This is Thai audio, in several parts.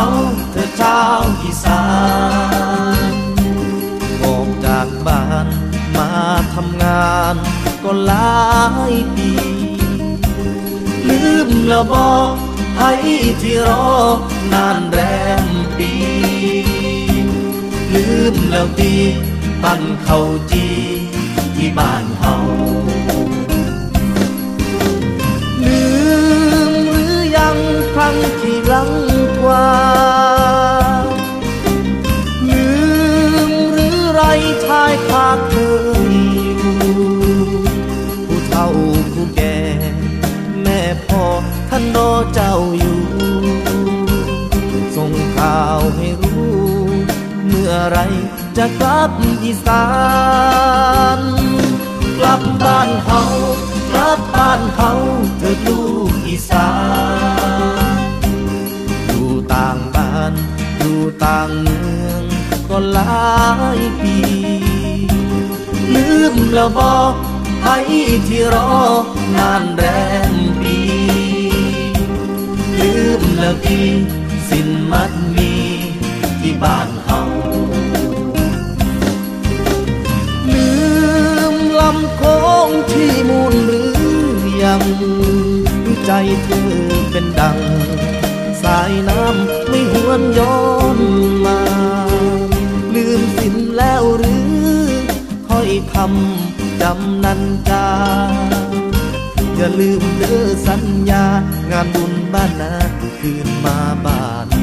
เขาเธอชาวอีสานออกจากบ้านมาทำงานก็หลายปี ลืมแล้วบอกให้ที่รอนานแรมปี ลืมแล้วตีปั้นเขาจีที่บ้านเฮา จะกลับอีสาน กลับบ้านเฮากลับบ้านเฮาเธอลูกอีสานอยู่ต่างบ้านอยู่ต่างเมืองก็หลายปี ลืมแล้วบอกให้ที่รอนานแรมปี ลืมแล้วที่สิ้นมัดมีที่บ้านเฮา ลำโค้งที่มูลหรือยังใจเธอเป็นดัง สายน้ำไม่หวนย้อนมา ลืมสิ้นแล้วหรือค่อยคำจำนันจาอย่าลืมเด้อสัญญางานบุญบ้านนาคืนมาบ้าน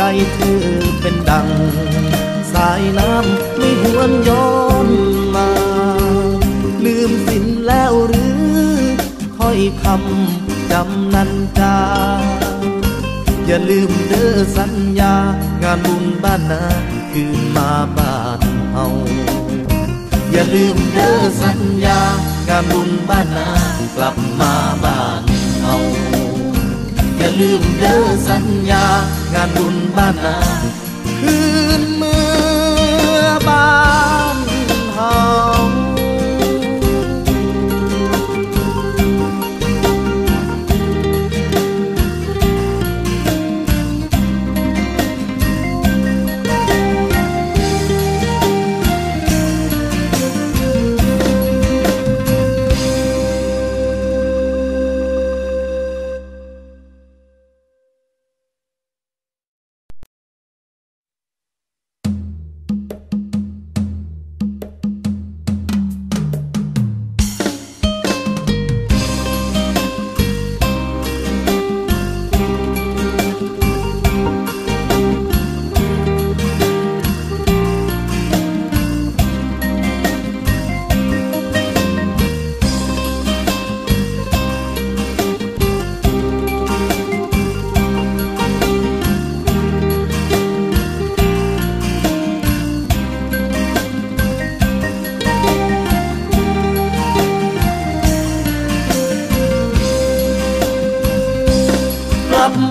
ใจเธอเป็นดัง สายน้ำไม่หวนย้อนมา ลืมสิ้นแล้วหรือค่อยคำจำนันจา อย่าลืมเด้อสัญญา งานบุญบ้านนาคืนมาบ้านเฮาอย่าลืมเด้อสัญญา งานบุญบ้านนากลับมาบ้านเฮา อย่าลืมเด้อสัญญางานบุญบ้านนาคืน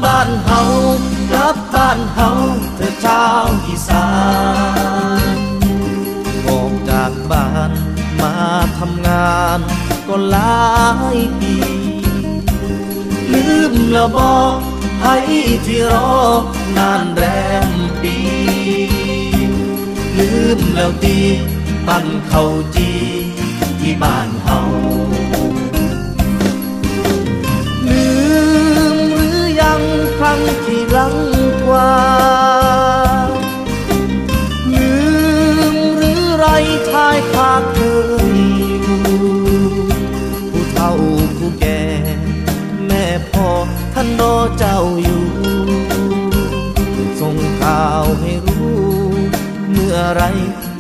บ้านเฮากลับบ้านเฮาเธอชาวอีสานออกจากบ้านมาทำงานก็หลายปีลืมแล้วบอกให้ที่รอนานแรมปีลืมแล้วตีปั้นเขาจีที่บ้านเฮา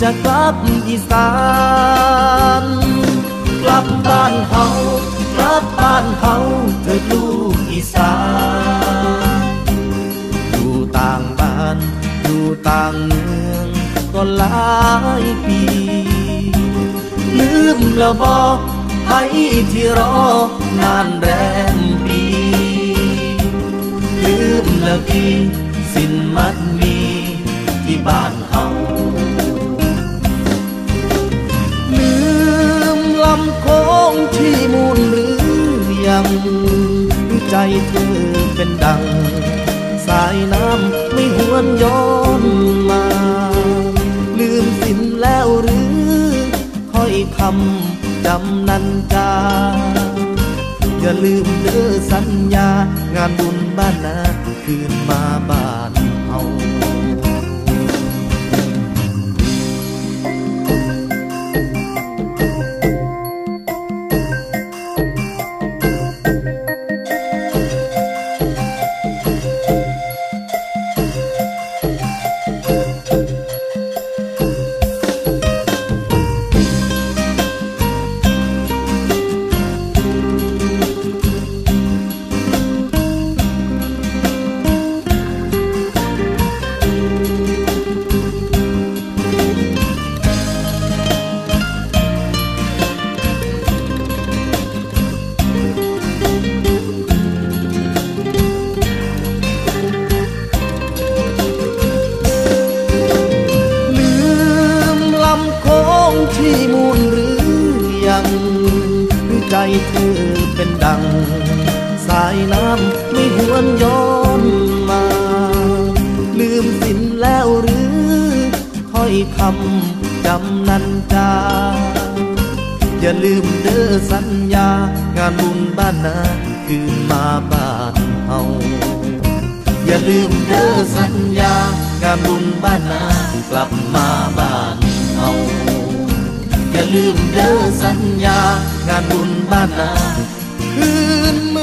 จะกลับอีสาน กลับบ้านเฮากลับบ้านเฮาเธอลูกอีสานอยู่ต่างบ้านอยู่ต่างเมืองก็หลายปี ลืมแล้วบอกให้ที่รอนานแรมปี ลืมแล้วพี่สิ้นมัด เธอเป็นดัง สายน้ำไม่หวนย้อนมา ลืมสิ้นแล้วหรือ ค่อยคำจำนันจา อย่าลืมเด้อสัญญา งานบุญบ้านนาคืนมาบ้านเฮา เธอเป็นดัง สายน้ำไม่หวนย้อนมา ลืมสิ้นแล้วหรือ ค่อยคำจำนันจา อย่าลืมเด้อสัญญา งานบุญบ้านนาคืนมาบ้านเฮาอย่าลืมเด้อสัญญา งานบุญบ้านนากลับมาบ้านเฮา ลืมเด้อสัญญางานบุญบ้านนาคืนม